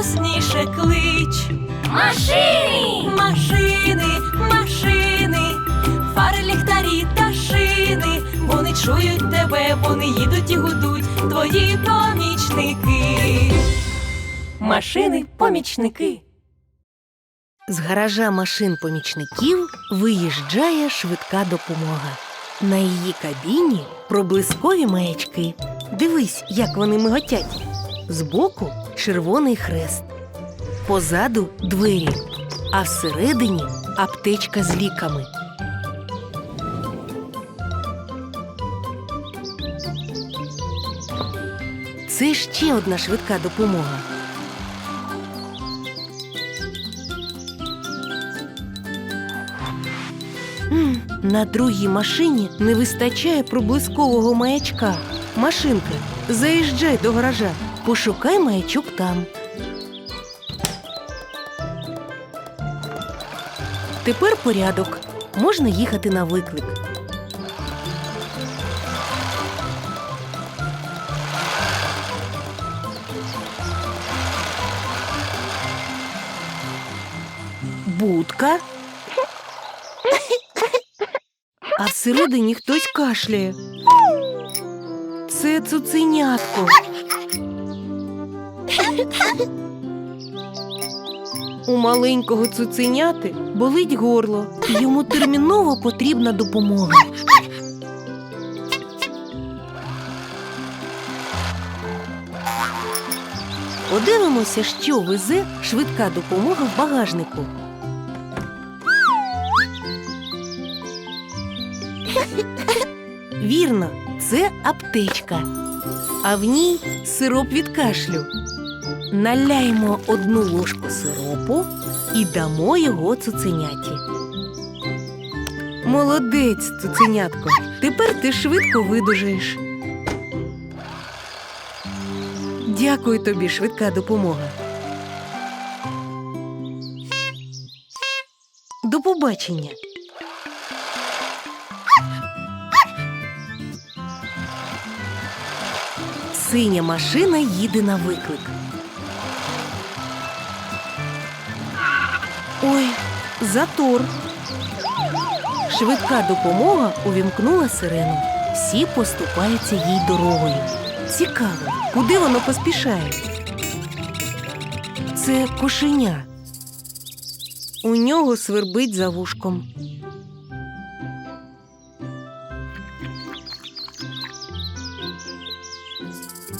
голосніше, клич. Машини! Машини, машини, фари, ліхтарі та шини. Вони чують тебе, вони їдуть і гудуть, твої помічники. Машини, помічники. З гаража машин помічників виїжджає швидка допомога. На її кабіні проблискові маячки. Дивись, як вони миготять. Збоку червоний хрест. Позаду двері, а всередині аптечка з ліками. Це ще одна швидка допомога. На другій машині не вистачає проблискового маячка. Машинка, заїжджай до гаража, пошукай маячок там. Тепер порядок. Можна їхати на виклик. Будка. А всередині хтось кашляє. Це цуценятко. У маленького цуценяти болить горло, і йому терміново потрібна допомога. Подивимося, що везе швидка допомога в багажнику. Вірно, це аптечка, а в ній сироп від кашлю. Наляємо одну ложку сиропу і дамо його цуценяті. Молодець, цуценятко. Тепер ти швидко видужаєш. Дякую тобі, швидка допомога. До побачення. Синя машина їде на виклик. Ой, затор. Швидка допомога увімкнула сирену. Всі поступаються їй дорогою. Цікаво, куди воно поспішає? Це кошеня. У нього свербить за вушком.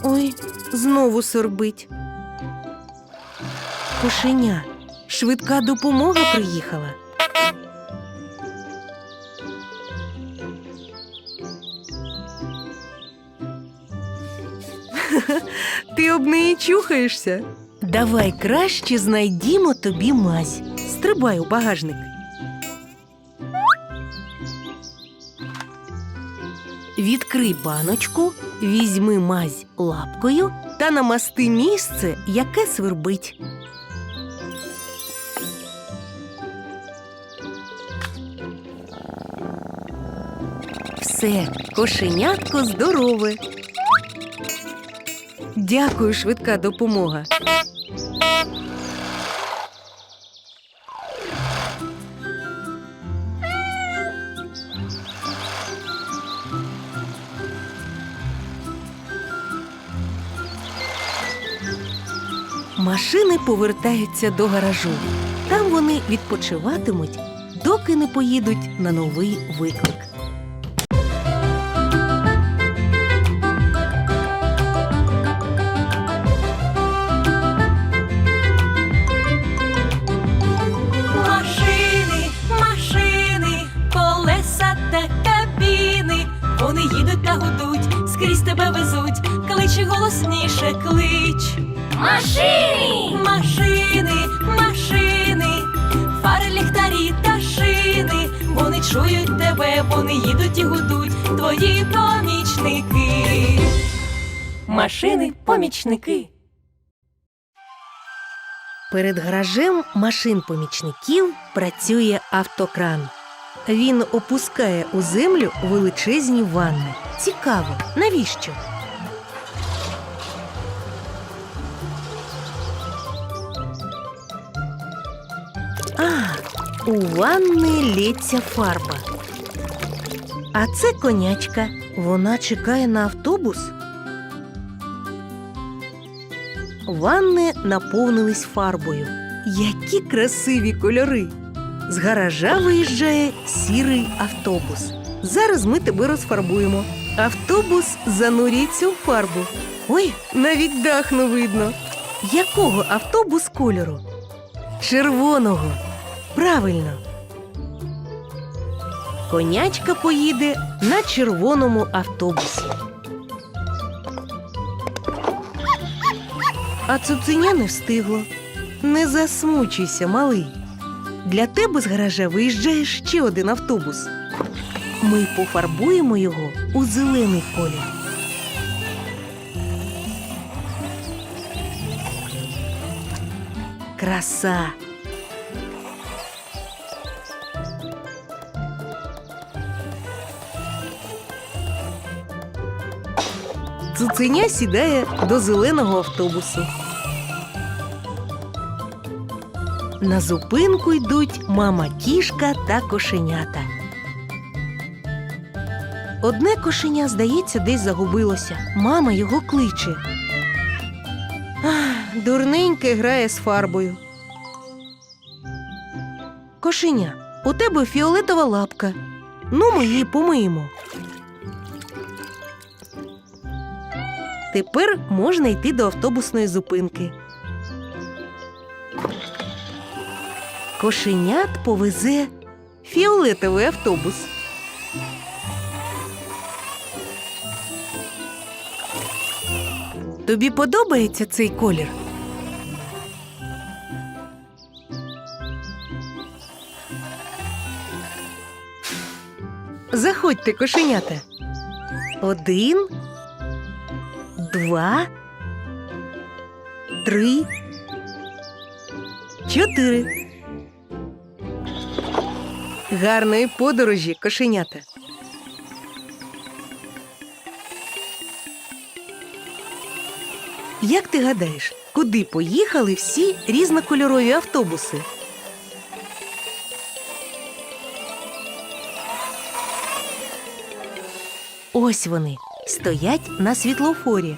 Ой, знову сорбить. Кошеня. Швидка допомога приїхала. Ти об неї чухаєшся? Давай краще знайдімо тобі мазь. Стрибай у багажник. Відкрий баночку, візьми мазь лапкою та намасти місце, яке свербить. Все, кошенятко здорове. Дякую, швидка допомога. Машини повертаються до гаражу. Там вони відпочиватимуть, доки не поїдуть на новий виклик. Голосніше, клич. Машини! Машини, машини, фари, ліхтарі та шини. Вони чують тебе, вони їдуть і гудуть, твої помічники. Машини, помічники. Перед гаражем машин помічників працює автокран. Він опускає у землю величезні ванни. Цікаво, навіщо? У ванни лється фарба. А це конячка. Вона чекає на автобус. Ванни наповнились фарбою. Які красиві кольори! З гаража виїжджає сірий автобус. Зараз ми тебе розфарбуємо. Автобус занурюється у фарбу. Ой, навіть дах не видно. Якого автобус кольору? Червоного. Правильно. Конячка поїде на червоному автобусі. А цуценя не встигло. Не засмучуйся, малий. Для тебе з гаража виїжджає ще один автобус. Ми пофарбуємо його у зелений колір. Краса. Цуценя сідає до зеленого автобусу. На зупинку йдуть мама кішка та кошенята. Одне кошеня, здається, десь загубилося. Мама його кличе. Ах, дурненьке грає з фарбою. Кошеня, у тебе фіолетова лапка. Ну, ми її помиємо. Тепер можна йти до автобусної зупинки. Кошенят повезе фіолетовий автобус. Тобі подобається цей колір? Заходьте, кошенята. Один, два, три, чотири. Гарної подорожі, кошенята. Як ти гадаєш, куди поїхали всі різнокольорові автобуси? Ось вони стоять на світлофорі.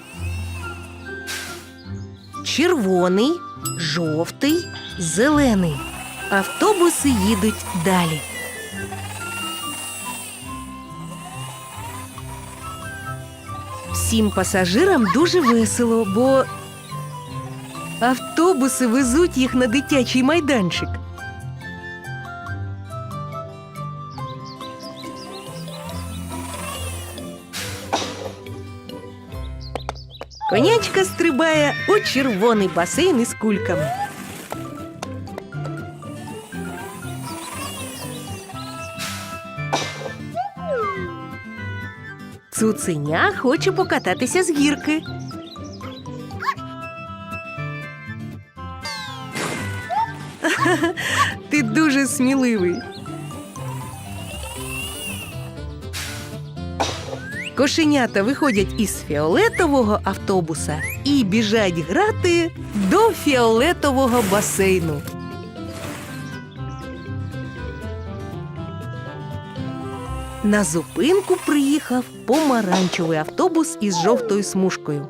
Червоний, жовтий, зелений. Автобуси їдуть далі. Всім пасажирам дуже весело, бо автобуси везуть їх на дитячий майданчик. Стрибає у червоний басейн із кульками. Цуценя хоче покататися з гірки. Ти дуже сміливий. Кошенята виходять із фіолетового автобуса і біжать грати до фіолетового басейну. На зупинку приїхав помаранчевий автобус із жовтою смужкою.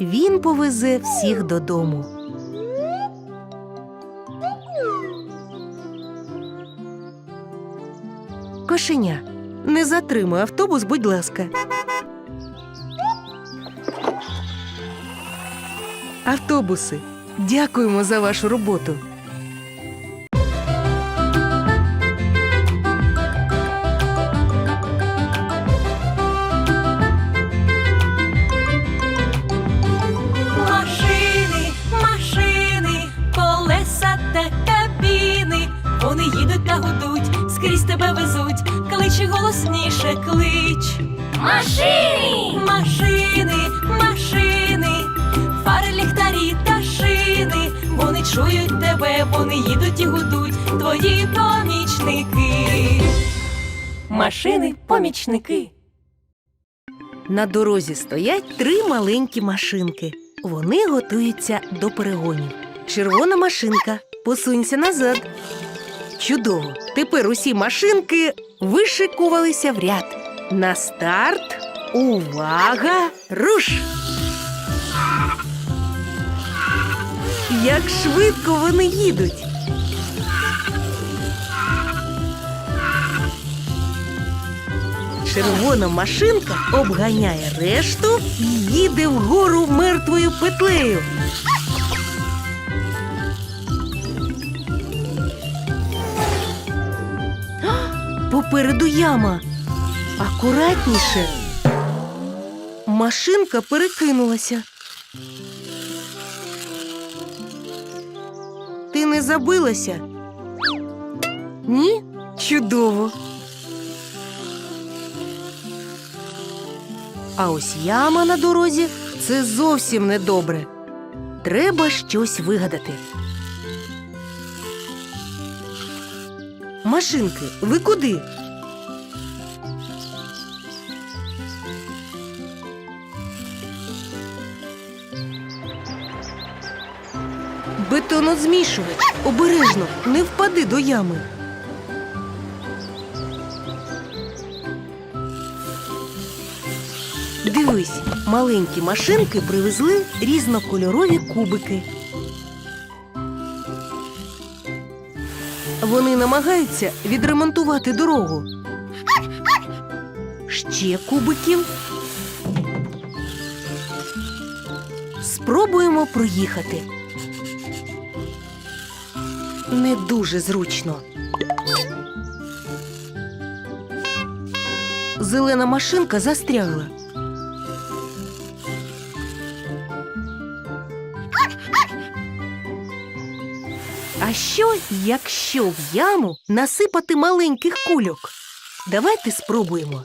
Він повезе всіх додому. Кошеня, не затримуй автобус, будь ласка. Автобуси, дякуємо за вашу роботу. Машини, машини, колеса та кабіни. Вони їдуть та гудуть, скрізь тебе везуть, кличе голосніше, клич. Машини! Машини, машини, чують тебе, вони їдуть і гудуть, твої помічники. Машини, помічники. На дорозі стоять три маленькі машинки. Вони готуються до перегонів. Червона машинка, посунься назад. Чудово. Тепер усі машинки вишикувалися в ряд. На старт. Увага! Руш! Як швидко вони їдуть. Червона машинка обганяє решту і їде вгору мертвою петлею. Попереду яма. Акуратніше. Машинка перекинулася. Не забилася? Ні? Чудово. А ось яма на дорозі це зовсім недобре. Треба щось вигадати. Машинки, ви куди? Бетонозмішувач, обережно, не впади до ями. Дивись, маленькі машинки привезли різнокольорові кубики. Вони намагаються відремонтувати дорогу. Ще кубиків. Спробуємо проїхати. Не дуже зручно. Зелена машинка застрягла. А що, якщо в яму насипати маленьких кульок? Давайте спробуємо.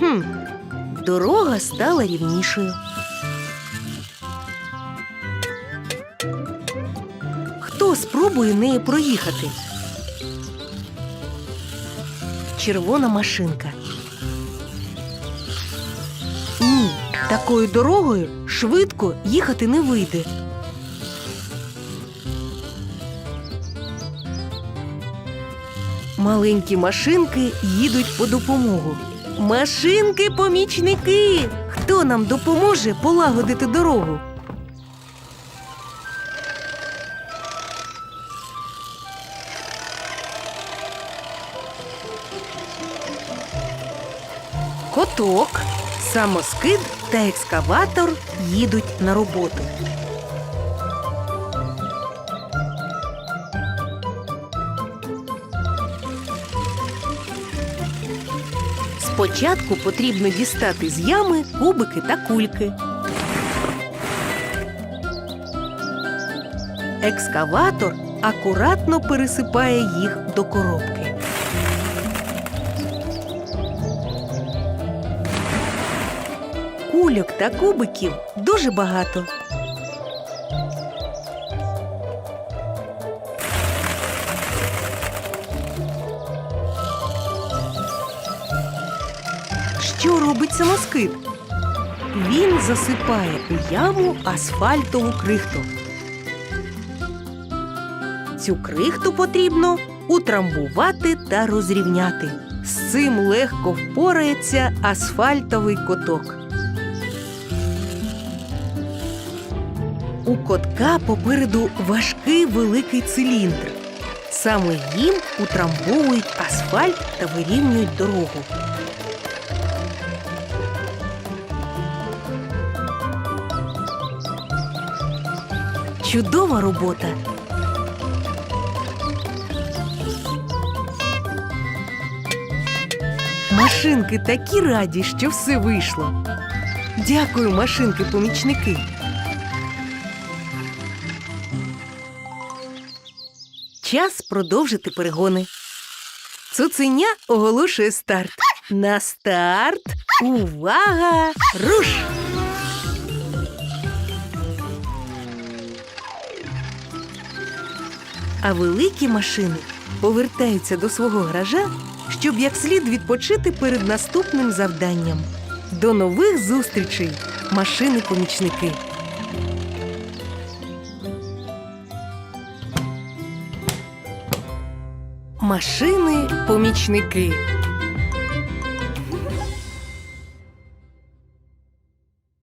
Хм, дорога стала рівнішою. Хто спробує нею проїхати? Червона машинка. Ні, такою дорогою швидко їхати не вийде. Маленькі машинки їдуть по допомогу. Машинки-помічники! Хто нам допоможе полагодити дорогу? Коток, самоскид та екскаватор їдуть на роботу. Спочатку потрібно дістати з ями кубики та кульки. Екскаватор акуратно пересипає їх до коробки. Кульок та кубиків дуже багато. Робить самоскид? Він засипає у яму асфальтову крихту. Цю крихту потрібно утрамбувати та розрівняти. З цим легко впорається асфальтовий коток. У котка попереду важкий великий циліндр. Саме їм утрамбовують асфальт та вирівнюють дорогу. Чудова робота. Машинки такі раді, що все вийшло. Дякую, машинки-помічники. Час продовжити перегони. Цуценя оголошує старт. На старт. Увага! Руш! А великі машини повертаються до свого гаража, щоб як слід відпочити перед наступним завданням. До нових зустрічей, машини-помічники! Машини-помічники.